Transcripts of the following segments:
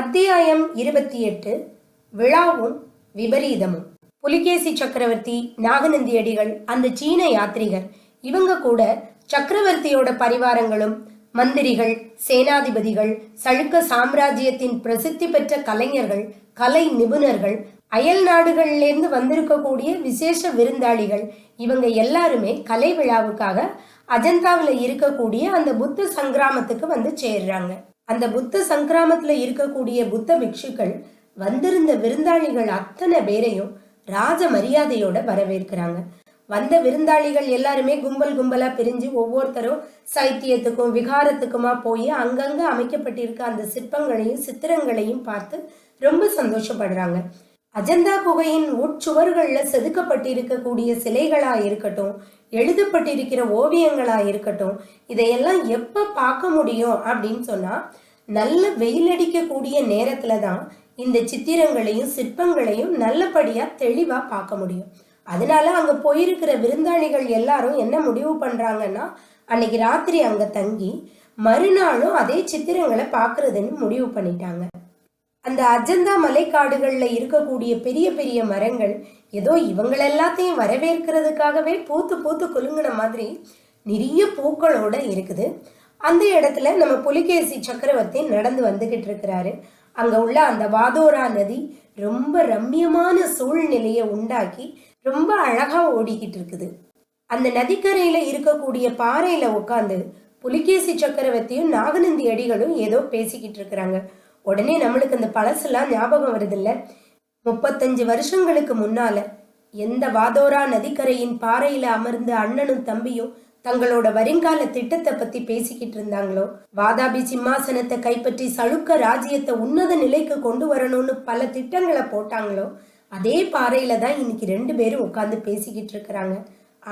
அத்தியாயம் இருபத்தி எட்டு விழாவும் விபரீதமும். புலிகேசி சக்கரவர்த்தி நாகநந்தி அடிகள் அந்த சீன யாத்ரிகர் இவங்க கூட சக்கரவர்த்தியோட பரிவாரங்களும் மந்திரிகள் சேனாதிபதிகள் சழுக்க சாம்ராஜ்யத்தின் பிரசித்தி பெற்ற கலைஞர்கள் கலை நிபுணர்கள் அயல் நாடுகள்லேருந்து வந்திருக்கக்கூடிய விசேஷ விருந்தாளிகள் இவங்க எல்லாருமே கலை விழாவுக்காக அஜந்தாவில் இருக்கக்கூடிய அந்த புத்த சங்கிராமத்துக்கு வந்து சேர்றாங்க. அந்த புத்த சங்கிராமத்துல இருக்கக்கூடிய புத்த பிக்ஷுக்கள் வந்திருந்த விருந்தாளிகள் அத்தனை பேரையும் ராஜ மரியாதையோட வரவேற்கிறாங்க. வந்த விருந்தாளிகள் எல்லாருமே கும்பல் கும்பலா பிரிஞ்சு ஒவ்வொருத்தரும் சைத்தியத்துக்கும் விகாரத்துக்குமா போய் அங்கங்க அமைக்கப்பட்டிருக்க அந்த சிற்பங்களையும் சித்திரங்களையும் பார்த்து ரொம்ப சந்தோஷப்படுறாங்க. அஜந்தா குகையின் உட்சுவர்கள்ல செதுக்கப்பட்டிருக்கக்கூடிய சிலைகளா இருக்கட்டும் எழுதப்பட்டிருக்கிற ஓவியங்களா இருக்கட்டும் இதையெல்லாம் எப்ப பார்க்க முடியும் அப்படின்னு சொன்னா நல்ல வெயில் அடிக்கக்கூடிய நேரத்துல தான் இந்த சித்திரங்களையும் சிற்பங்களையும் நல்லபடியா தெளிவா பார்க்க முடியும். அதனால அங்க போயிருக்கிற விருந்தாளிகள் எல்லாரும் என்ன முடிவு பண்றாங்கன்னா அன்னைக்கு ராத்திரி அங்க தங்கி மறுநாளும் அதே சித்திரங்களை பார்க்கறதுன்னு முடிவு பண்ணிட்டாங்க. அந்த அஜந்தா மலைக்காடுகள்ல இருக்கக்கூடிய பெரிய பெரிய மரங்கள் ஏதோ இவங்கள எல்லாத்தையும் வரவேற்கிறதுக்காகவே பூத்து பூத்து குலுங்கின மாதிரி நிறைய பூக்களோட இருக்குது. அந்த இடத்துல நம்ம புலிகேசி சக்கரவர்த்தி நடந்து வந்துகிட்டு இருக்கிறாரு. அங்க உள்ள அந்த வாதோரா நதி ரொம்ப ரம்மியமான சூழ்நிலையை உண்டாக்கி ரொம்ப அழகா ஓடிக்கிட்டு இருக்குது. அந்த நதிக்கரையில இருக்கக்கூடிய பாறையில உட்காந்து புலிகேசி சக்கரவர்த்தியும் நாகநந்தி அடிகளும் ஏதோ பேசிக்கிட்டு இருக்கிறாங்க. உடனே நம்மளுக்கு அந்த பழசெல்லாம் ஞாபகம் வருதில்ல? முப்பத்தஞ்சு வருஷங்களுக்கு முன்னால எந்த வாதோரா நதிக்கரையின் பாறையில அமர்ந்து அண்ணனும் தம்பியும் தங்களோட வருங்கால திட்டத்தை பத்தி பேசிக்கிட்டு இருந்தாங்களோ? வாதாபி சிம்மாசனத்தை கைப்பற்றி சளுக்க ராஜ்யத்தை உன்னத நிலைக்கு கொண்டு வரணும்னு பல திட்டங்களை போட்டாங்களோ அதே பாறையில தான் இன்னைக்கு ரெண்டு பேரும் உட்காந்து பேசிக்கிட்டு இருக்கிறாங்க.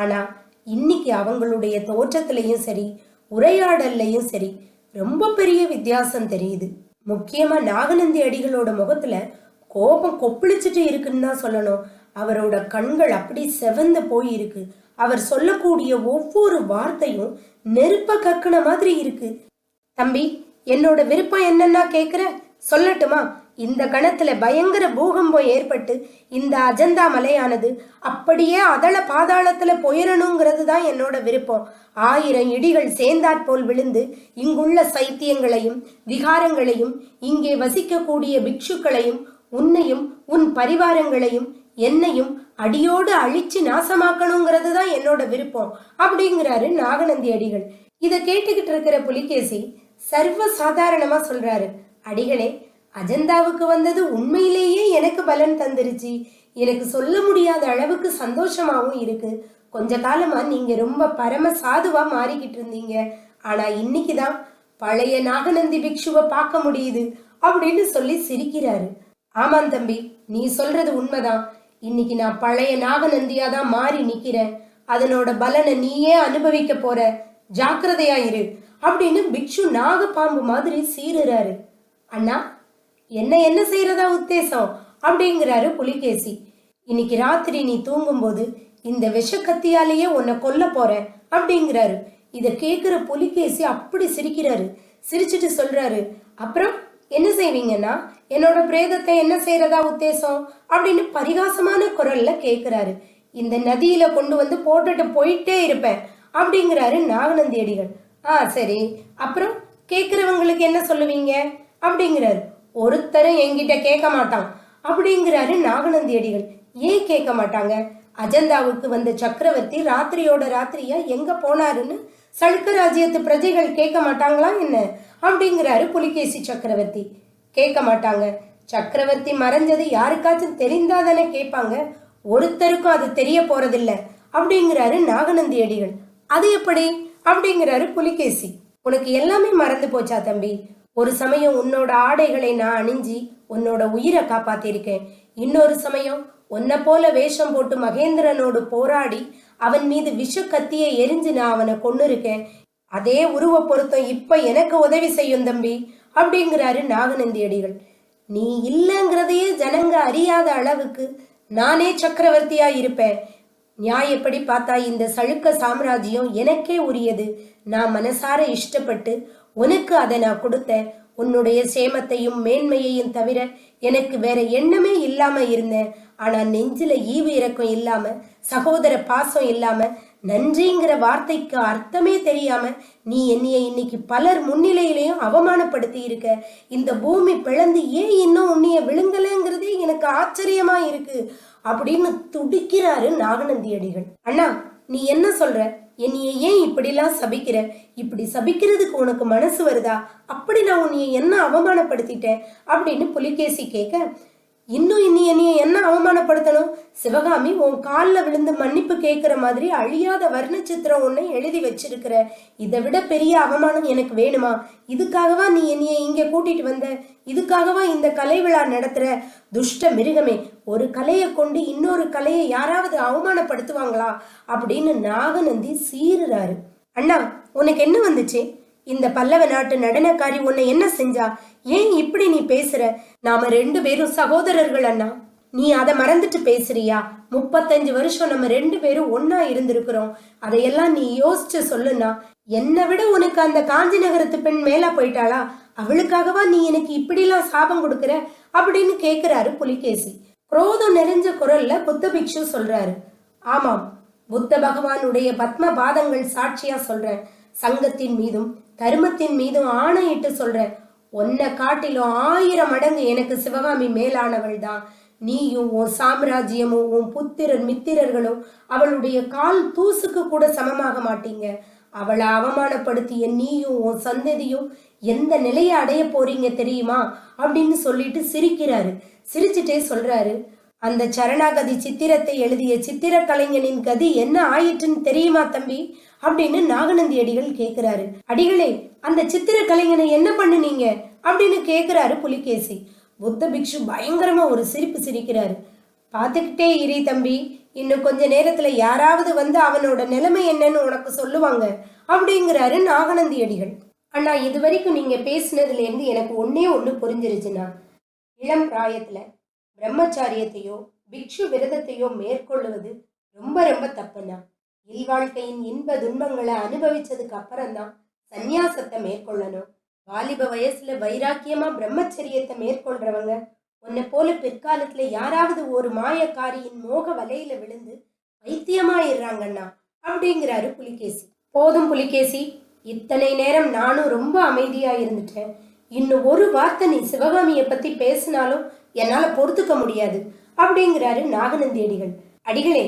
ஆனா இன்னைக்கு அவங்களுடைய தோற்றத்திலையும் சரி உரையாடல்லையும் சரி ரொம்ப பெரிய வித்தியாசம் தெரியுது. முக்கியமா நாகநந்தி அடிகளோட முகத்துல கோபம் கொப்பளிச்சுட்டு இருக்குன்னு தான் சொல்லணும். அவரோட கண்கள் அப்படி செவந்து போயிருக்கு. அவர் சொல்லக்கூடிய ஒவ்வொரு வார்த்தையும் நெருப்ப கக்குன மாதிரி இருக்கு. தம்பி என்னோட விருப்பம் என்னன்னா கேக்குற? சொல்லட்டுமா? இந்த கணத்துல பயங்கர பூகம்பம் ஏற்பட்டு இந்த அஜந்தா மலையானது அப்படியே அதள பாதாளத்துல போயிடணுங்கிறது தான் என்னோட விருப்பம். ஆயிரம் இடிகள் சேர்ந்தாற்போல் விழுந்து இங்குள்ள சைத்தியங்களையும் விகாரங்களையும் இங்கே வசிக்கக்கூடிய பிக்ஷுக்களையும் உன்னையும் உன் பரிவாரங்களையும் என்னையும் அடியோடு அழிச்சு நாசமாக்கணுங்கிறது தான் என்னோட விருப்பம் அப்படிங்கிறாரு நாகநந்தி அடிகள். இதை கேட்டுக்கிட்டு இருக்கிற புலிகேசி சர்வ சாதாரணமா சொல்றாரு அடிகளே அஜந்தாவுக்கு வந்தது உண்மையிலேயே எனக்கு பலன் தந்துருச்சு. எனக்கு சொல்ல முடியாத அளவுக்கு சந்தோஷமாகவும் இருக்கு. கொஞ்ச காலமா நீங்க ரொம்ப பரம சாதுவா மாறிக்கிட்டு இருந்தீங்க. ஆனா இன்னைக்கு தான் பழைய நாகநந்தி பிக்ஷுவை பார்க்க முடியுது அப்படின்னு சொல்லி சிரிக்கிறாரு. ஆமாம் தம்பி நீ சொல்றது உண்மைதான். இன்னைக்கு நான் பழைய நாகநந்தியா தான் மாறி நிக்கிறேன். அதனோட பலனை நீயே அனுபவிக்க போற. ஜாக்கிரதையா இரு. அப்படின்னு பிக்ஷு நாகப்பாம்பு மாதிரி சீருறாரு அண்ணா என்ன என்ன செய்யறதா உத்தேசம்? அப்படிங்கிறாரு புலிகேசி. இன்னைக்கு ராத்திரி நீ தூங்கும்போது இந்த விஷ கத்தியாலேயே உன்னை கொல்ல போறேன் அப்படிங்கிறாரு. இதை கேட்குற புலிகேசி அப்படி சிரிக்கிறாரு. சிரிச்சிட்டு சொல்றாரு அப்புறம் என்ன செய்வீங்கன்னா என்னோட பிரேதத்தை என்ன செய்யறதா உத்தேசம்? அப்படின்னு பரிகாசமான குரல்ல கேட்கிறாரு இந்த நதியில கொண்டு வந்து போட்டுட்டு போயிட்டே இருப்பேன் அப்படிங்கிறாரு நாகநந்தி அடிகள். ஆ சரி. அப்புறம் கேட்குறவங்களுக்கு என்ன சொல்லுவீங்க? அப்படிங்கிறாரு. ஒருத்தரும் என்கிட்ட கேட்க மாட்டான் அப்படிங்கிறாரு நாகநந்தி அடிகள். ஏன் கேட்க மாட்டாங்க? அஜந்தாவுக்கு வந்த சக்கரவர்த்தி ராத்திரியோட ராத்திரியா எங்க போனாருன்னு சளுக்க ராஜ்யத்து பிரஜைகள் கேட்க மாட்டாங்களா என்ன? அப்படிங்கிறாரு புலிகேசி சக்கரவர்த்தி. கேட்க மாட்டாங்க. சக்கரவர்த்தி மறைஞ்சது யாருக்காச்சும் தெரிந்தாதானே கேட்பாங்க. ஒருத்தருக்கும் அது தெரிய போறதில்ல. அப்படிங்கிறாரு நாகநந்தி அடிகள். அது எப்படி? அப்படிங்கிறாரு புலிகேசி. உனக்கு எல்லாமே மறந்து போச்சா தம்பி? ஒரு சமயம் உன்னோட ஆடைகளை நான் அணிஞ்சி உன்னோட உயிரை காப்பாத்திருக்கேன். இன்னொரு சமயம் உன்னை போல வேஷம் போட்டு மகேந்திரனோடு போராடி அவன் மீது விஷ கத்தியை எரிஞ்சு நான் அவனை கொன்னு இருக்கேன் அதே உருவ பொருத்தம் இப்ப எனக்கு உதவி செய்யும் தம்பி. அப்படிங்கிறாரு நாகநந்தி அடிகள் நீ இல்லைங்கிறதையே ஜனங்க அறியாத அளவுக்கு நானே சக்கரவர்த்தியா இருப்பேன். நியாயப்படி பார்த்தா இந்த சளுக்க சாம்ராஜ்யம் எனக்கே உரியது. நான் மனசார இஷ்டப்பட்டு உனக்கு அதை நான் கொடுத்தேன். உன்னுடைய சேமத்தையும் மேன்மையையும் தவிர எனக்கு வேற எண்ணமே இல்லாம இருந்தேன். ஆனா நெஞ்சில ஈவு இறக்கம் இல்லாம சகோதர பாசம் இல்லாம நன்றிங்கிற வார்த்தைக்கு அர்த்தமே தெரியாம நீ என்னைய இன்னைக்கு பலர் முன்னிலையிலையும் அவமானப்படுத்தி இருக்க. இந்த பூமி பிளந்து ஏன் இன்னும் உன்னைய விழுங்கலைங்கிறதே எனக்கு ஆச்சரியமா இருக்கு அப்படின்னு துடிக்கிறாரு நாகநந்தி அடிகள். அண்ணா நீ என்ன சொல்ற? என்னைய ஏன் இப்படிலாம் சபிக்கிற? இப்படி சபிக்கிறதுக்கு உனக்கு மனசு வருதா? அப்படி நான் உன்னைய என்ன அவமானப்படுத்திட்டேன்? அப்படின்னு புலிகேசி கேட்க இன்னும் இன்னி என்னைய என்ன அவமானப்படுத்தணும்? சிவகாமி உன் காலில் விழுந்து மன்னிப்பு கேட்குற மாதிரி அழியாத வர்ணச்சித்திரம் ஒன்றை எழுதி வச்சிருக்கிற. இதை விட பெரிய அவமானம் எனக்கு வேணுமா? இதுக்காகவா நீ என்னைய இங்கே கூட்டிட்டு வந்த? இதுக்காகவா இந்த கலை விழா நடத்துற? துஷ்ட மிருகமே ஒரு கலையை கொண்டு இன்னொரு கலையை யாராவது அவமானப்படுத்துவாங்களா? அப்படின்னு நாகநந்தி சீருறாரு அண்ணா உனக்கு என்ன வந்துச்சு? இந்த பல்லவ நாட்டு நடனக்காரி உன்னை என்ன செஞ்சா? ஏன் இப்படி நீ பேசுற? நாம ரெண்டு பேரும் சகோதரர்கள் அண்ணா. நீ அதை மறந்துட்டு பேசுறியா? முப்பத்தஞ்சு வருஷம் நம்ம ரெண்டு பேரும் ஒன்னா இருந்திருக்கிறோம். அதையெல்லாம் நீ யோசிச்சு சொல்லுனா என்னை விட உனக்கு அந்த காஞ்சி நகரத்து பெண் மேல போயிட்டாளா? அவளுக்காகவா நீ எனக்கு இப்படிலாம் சாபம் கொடுக்குற? அப்படின்னு கேக்குறாரு புலிகேசி. குரோதம் நிறைஞ்ச குரல்ல புத்த பிக்ஷு சொல்றாரு. ஆமாம் புத்த பகவானுடைய பத்ம பாதங்கள் சாட்சியா சொல்றேன். சங்கத்தின் மீதும் தர்மத்தின் மீதும் ஆணையிட்டு சொல்றேன். உன்னை காட்டிலும் ஆயிரம் மடங்கு எனக்கு சிவகாமி மேலானவள் தான். நீயும் உன் சாம்ராஜ்யமும் உன் புத்திரர் மித்திரர்களும் அவளுடைய கால் தூசுக்கு கூட சமமாக மாட்டீங்க. அவளை அவமானப்படுத்திய நீயும் உன் சந்ததியும் எந்த நிலையை அடைய போறீங்க தெரியுமா? அப்படின்னு சொல்லிட்டு சிரிக்கிறாரு. சிரிச்சுட்டே சொல்றாரு அந்த சரணாகதி சித்திரத்தை எழுதிய சித்திர கலைஞனின் கதி என்ன ஆயிற்றுன்னு தெரியுமா தம்பி? அப்படின்னு நாகநந்தி அடிகள் கேட்கிறாரு. அடிகளே அந்த சித்திர கலைஞனை என்ன பண்ணுனீங்க? அப்படின்னு கேட்கிறாரு புலிகேசி. புத்த பிக்ஷு பயங்கரமா ஒரு சிரிப்பு சிரிக்கிறாரு. பார்த்துக்கிட்டே இரு தம்பி இன்னும் கொஞ்ச நேரத்துல யாராவது வந்து அவனோட நிலைமை என்னன்னு உனக்கு சொல்லுவாங்க அப்படிங்கிறாரு நாகநந்தி அடிகள். அண்ணா இது வரைக்கும் நீங்க பேசினதுல இருந்து எனக்கு ஒன்னே ஒண்ணு புரிஞ்சிருச்சுன்னா இளம் பிராயத்துல பிரம்மச்சாரியத்தையோ பிக்ஷு விரதத்தையோ மேற்கொள்ளுவது ரொம்ப ரொம்ப தப்புண்ணா. இல்வாழ்க்கையின் இன்ப துன்பங்களை அனுபவிச்சதுக்கு அப்புறம்தான் சந்நியாசத்தை மேற்கொள்ளணும். வாலிப வயசுல வைராக்கியமா பிரம்மச்சரியத்தை மேற்கொள்றவங்க உன்னை போல பிற்காலத்துல யாராவது ஒரு மாயக்காரியின் மோக வலையில விழுந்து வைத்தியமாயிடுறாங்கண்ணா அப்படிங்கிறாரு புலிகேசி. போதும் புலிகேசி இத்தனை நேரம் நானும் ரொம்ப அமைதியா இருந்துட்டேன் இன்னும் ஒரு வார்த்தை நீ சிவகாமியை பத்தி பேசினாலும் என்னால பொறுத்துக்க முடியாது அப்படிங்கிறாரு நாகநந்தி அடிகள் அடிகளே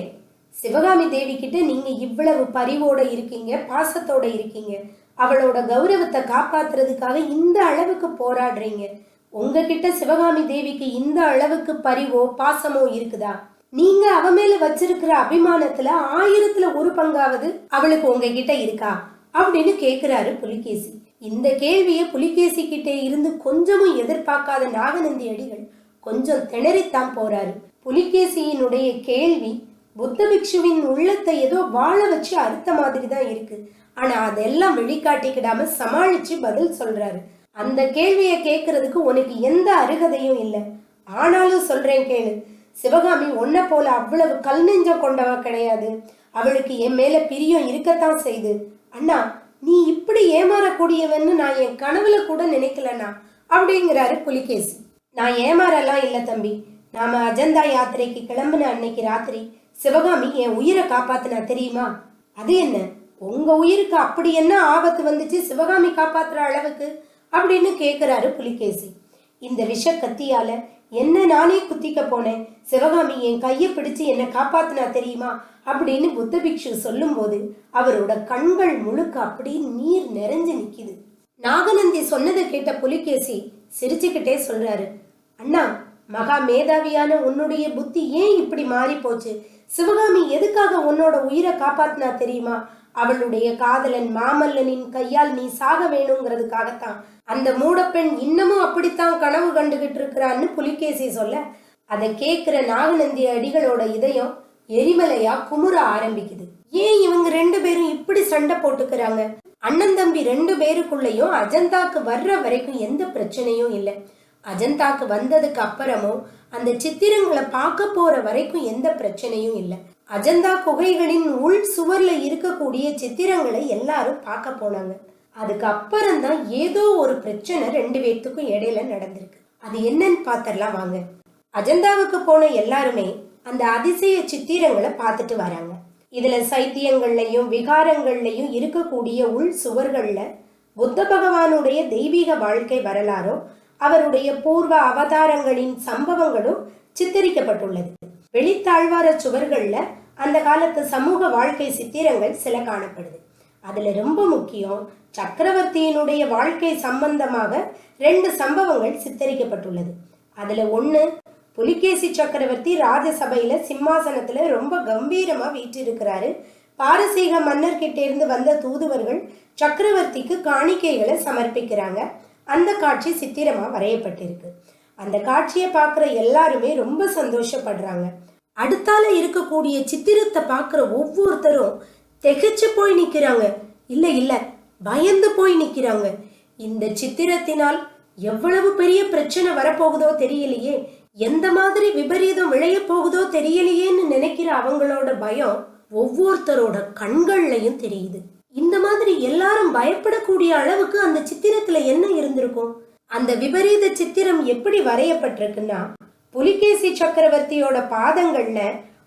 சிவகாமி தேவி கிட்ட நீங்க இவ்வளவு பரிவோட இருக்கீங்க பாசத்தோட இருக்கீங்க. அவளோட கௌரவத்தை காப்பாத்துறதுக்காக இந்த அளவுக்கு போராடுறீங்க. உங்ககிட்ட சிவகாமி தேவிக்கு இந்த அளவுக்கு பரிவோ பாசமோ இருக்குதா? நீங்க அவ மேல வச்சிருக்கிற அபிமானத்துல ஆயிரத்துல ஒரு பங்காவது அவளுக்கு உங்ககிட்ட இருக்கா? அப்படின்னு கேக்குறாரு புலிகேசி. இந்த கேள்வியை புலிகேசி கிட்டே இருந்து கொஞ்சமும் எதிர்பார்க்காத நாகநந்தி அடிகள் கொஞ்சம் திணறித்தான் போறாரு. புலிகேசியினுடைய கேள்வி புத்த பிக்ஷுவின் உள்ளத்தை ஏதோ வாழ வச்சு அறுத்த மாதிரி தான் இருக்கு. ஆனா அதெல்லாம் வெளிக்காட்டிக்கிடாம சமாளிச்சு பதில் சொல்றாரு. அந்த கேள்வியை கேட்கறதுக்கு உனக்கு எந்த அருகதையும் இல்லை. ஆனாலும் சொல்றேன் கேளு. சிவகாமி உன்னை போல அவ்வளவு கல் நெஞ்சம் கொண்டவ கிடையாது. அவளுக்கு என் மேல பிரியம் இருக்கத்தான் செய்து. அண்ணா நீ இப்படி ஏமாறக்கூடியவன்னு நான் என் கனவுல கூட நினைக்கலண்ணா அப்படிங்கிறாரு புலிகேசி. நான் ஏமாறலாம் இல்லை தம்பி. நாம அஜந்தா யாத்திரைக்கு கிளம்புன அன்னைக்கு ராத்திரி சிவகாமி என் உயிரை காப்பாத்தினா தெரியுமா? அது என்ன? உங்க உயிருக்கு அப்படி என்ன ஆபத்து வந்துச்சு? சிவகாமி காப்பாத்துற அளவுக்கு? அப்படின்னு கேக்குறாரு புலிகேசி. இந்த விஷ கத்தியால என்ன நானே குத்திக்க போனேன்? சிவகாமி என் கையை பிடிச்சு என்னை காப்பாத்தினா தெரியுமா? அப்படின்னு புத்த பிக்ஷு சொல்லும்போது அவரோட கண்கள் முழுக்க அப்படி நீர் நிறைஞ்சு நிக்கிது. நாகநந்தி சொன்னதை கேட்ட புலிகேசி சிரிச்சுக்கிட்டே சொல்றாரு அண்ணா மகா மேதாவியான உன்னுடைய புத்தி ஏன் இப்படி மாறி போச்சு சிவகாமி எதுக்காக உன்னோட உயிரை காப்பாத்தினா தெரியுமா? அவளுடைய காதலன் மாமல்லனின் கையால் நீ சாக வேணுங்கிறதுக்காகத்தான். அந்த மூடப்பெண் இன்னமும் அப்படித்தான் கனவு கண்டுகிட்டு இருக்கிறான்னு புலிகேசி சொல்ல அதை கேட்கிற நாகநந்தி அடிகளோட இதயம் எரிமலையா குமுற ஆரம்பிக்குது. ஏன் இவங்க ரெண்டு பேரும் இப்படி சண்டை போட்டுக்கிறாங்க? அண்ணன் தம்பி ரெண்டு பேருக்குள்ளேயும் அஜந்தாக்கு வர்ற வரைக்கும் எந்த பிரச்சனையும் இல்லை. அஜந்தாக்கு வந்ததுக்கு அப்புறமும் அந்த சித்திரங்களை பார்க்க போற வரைக்கும் எந்த பிரச்சனையும் இல்லை. அஜந்தா குகைகளின் உள் சுவர்ல இருக்கக்கூடிய சித்திரங்களை எல்லாரும் பார்க்க போனாங்க. அதுக்கப்புறம் தான் ஏதோ ஒரு பிரச்சனை ரெண்டு பேர்த்துக்கும் இடையில நடந்திருக்கு. அது என்னன்னு பார்த்தரலாம் வாங்க. அஜந்தாவுக்கு போன எல்லாருமே அந்த அதிசய சித்திரங்களை பார்த்துட்டு வராங்க. இதுல சைத்தியங்கள்லையும் விகாரங்கள்லையும் இருக்கக்கூடிய உள் சுவர்கள்ல புத்த பகவானுடைய தெய்வீக வாழ்க்கை வரலாறும் அவருடைய பூர்வ அவதாரங்களின் சம்பவங்களும் சித்தரிக்கப்பட்டுள்ளது. வெளித்தாழ்வார சுவர்கள்ல அந்த காலத்து சமூக வாழ்க்கை சித்திரங்கள் சில காணப்படுது. அதுல ரொம்ப முக்கியம் சக்கரவர்த்தியினுடைய வாழ்க்கை சம்பந்தமாக ரெண்டு சம்பவங்கள் சித்தரிக்கப்பட்டுள்ளது. அதுல ஒண்ணு புலிகேசி சக்கரவர்த்தி ராஜசபையில சிம்மாசனத்துல ரொம்ப கம்பீரமா வீற்றிருக்கிறாரு. பாரசீக மன்னர்கிட்ட இருந்து வந்த தூதுவர்கள் சக்கரவர்த்திக்கு காணிக்கைகளை சமர்ப்பிக்கிறாங்க. அந்த காட்சி சித்திரமாக வரையப்பட்டிருக்கு. அந்த காட்சியை பார்க்குற எல்லாருமே ரொம்ப சந்தோஷப்படுறாங்க. அடுத்தால இருக்கக்கூடிய சித்திரத்தை பார்க்குற ஒவ்வொருத்தரும் திகைச்சு போய் நிற்கிறாங்க இல்லை இல்லை பயந்து போய் நிற்கிறாங்க இந்த சித்திரத்தினால் எவ்வளவு பெரிய பிரச்சனை வரப்போகுதோ தெரியலையே. எந்த மாதிரி விபரீதம் விளைய போகுதோ தெரியலையேன்னு நினைக்கிற அவங்களோட பயம் ஒவ்வொருத்தரோட கண்கள்லையும் தெரியுது. இந்த மாதிரி எல்லாரும் பயப்படக்கூடிய அளவுக்கு அந்த சித்திரத்துல என்ன இருந்திருக்கும்? அந்த விபரீத சித்திரம் எப்படி வரையப்பட்டிருக்குன்னா புலிகேசி சக்கரவர்த்தியோட பாதங்கள்ல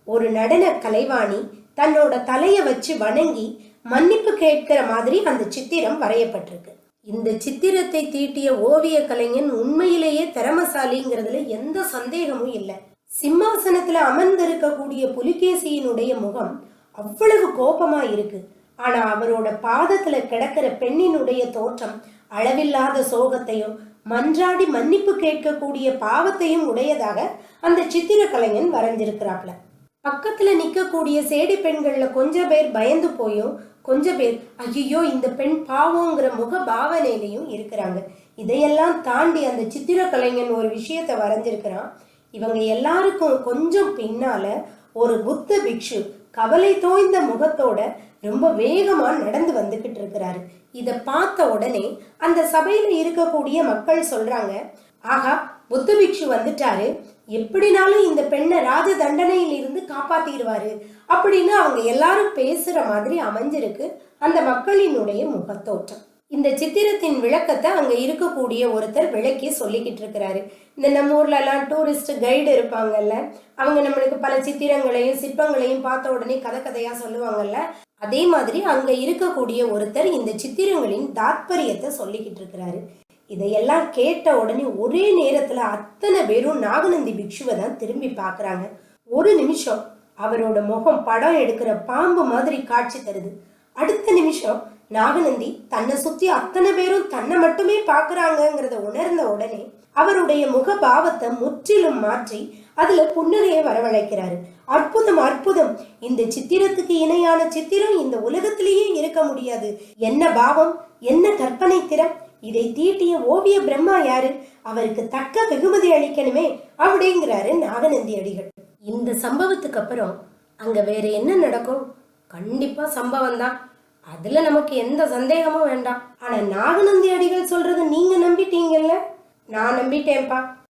ஒரு நடன கலைவாணி தன்னோட தலைய வச்சு வணங்கி மன்னிப்பு கேட்கிற மாதிரி அந்த சித்திரம் வரையப்பட்டிருக்கு. இந்த சித்திரத்தை தீட்டிய ஓவிய கலைஞன் உண்மையிலேயே திறமசாலிங்கிறதுல எந்த சந்தேகமும் இல்லை. சிம்மாசனத்துல அமர்ந்திருக்கக்கூடிய புலிகேசியினுடைய முகம் அவ்வளவு கோபமா இருக்கு. ஆனா அவரோட பாதத்துல கிடக்கிற பெண்ணினுடைய தோற்றம் அளவில்லாத சோகத்தையும் மன்றாடி மன்னிப்பு கேட்கக்கூடிய பாவத்தையும் உடையதாக அந்த சித்திர கலைஞன் வரைஞ்சிருக்கிறாப்ல. பக்கத்துல நிக்கக்கூடிய சேடி பெண்கள்ல கொஞ்சம் பேர் பயந்து போயும் கொஞ்ச பேர் ஐயோ இந்த பெண் பாவங்கிற முக பாவனையிலையும் இருக்கிறாங்க. இதையெல்லாம் தாண்டி அந்த சித்திர கலைஞன் ஒரு விஷயத்தை வரைஞ்சிருக்கிறான். இவங்க எல்லாருக்கும் கொஞ்சம் பின்னால ஒரு புத்த பிக்ஷு கவலை தோய்ந்த முகத்தோட ரொம்ப வேகமா நடந்து வந்துகிட்டு இருக்கிறாரு. இத பார்த்த உடனே அந்த சபையில இருக்கக்கூடிய மக்கள் சொல்றாங்க ஆகா புத்த பிக்ஷு வந்துட்டாரு. எப்படினாலும் இந்த பெண்ணை ராஜ தண்டனையிலிருந்து காப்பாத்திடுவாரு அப்படின்னு அவங்க எல்லாரும் பேசுற மாதிரி அமைஞ்சிருக்கு அந்த மக்களினுடைய முகத்தோற்றம். இந்த சித்திரத்தின் விளக்கத்தை அங்க இருக்கக்கூடிய ஒருத்தர் விளக்கி சொல்லிக்கிட்டு இருக்கிறாரு. இந்த நம்ம ஊர்ல எல்லாம் டூரிஸ்ட் கைடு இருப்பாங்கல்ல அவங்க நம்மளுக்கு பல சித்திரங்களையும் சிற்பங்களையும் பார்த்த உடனே கதை கதையா சொல்லுவாங்கல்ல அதே மாதிரி அங்க இருக்கக்கூடிய ஒருத்தர் இந்த சித்திரங்களின் தாத்பரியத்தை சொல்லிக்கிட்டு இருக்கிறாரு. இதையெல்லாம் கேட்ட உடனே ஒரே நேரத்துல அத்தனை பேரும் நாகநந்தி பிக்ஷுவை தான் திரும்பி பார்க்குறாங்க. ஒரு நிமிஷம் அவரோட முகம் படம் எடுக்கிற பாம்பு மாதிரி காட்சி தருது. அடுத்த நிமிஷம் நாகநந்தி தன்னை சுத்தி அத்தனை பேரும் தன்னை மட்டுமே பாக்குறாங்கிறத உணர்ந்த உடனே அவருடைய முக பாவத்தை முற்றிலும் மாற்றி அதுல புன்னகையை வரவழைக்கிறாரு. அற்புதம் அற்புதம். இந்த சித்திரத்துக்கு இணையான சித்திரம் இந்த உலகத்திலேயே இருக்க முடியாது. என்ன பாவம்? என்ன கற்பனை திறம்? இதை தீட்டிய ஓவிய பிரம்மா யாரு? அவருக்கு தக்க வெகுமதி அளிக்கணுமே அப்படிங்கிறாரு நாகநந்தி அடிகள். இந்த சம்பவத்துக்கு அப்புறம் அங்க வேற என்ன நடக்கும்? கண்டிப்பா சம்பவம் தான் அதுல நமக்கு எந்த சந்தேகமும் வேண்டாம். ஆனா நாகநந்தி அடிகள் சொல்றது நீங்க நம்பிட்டீங்கல்ல? நான் நம்பிட்டேன்ப்பா.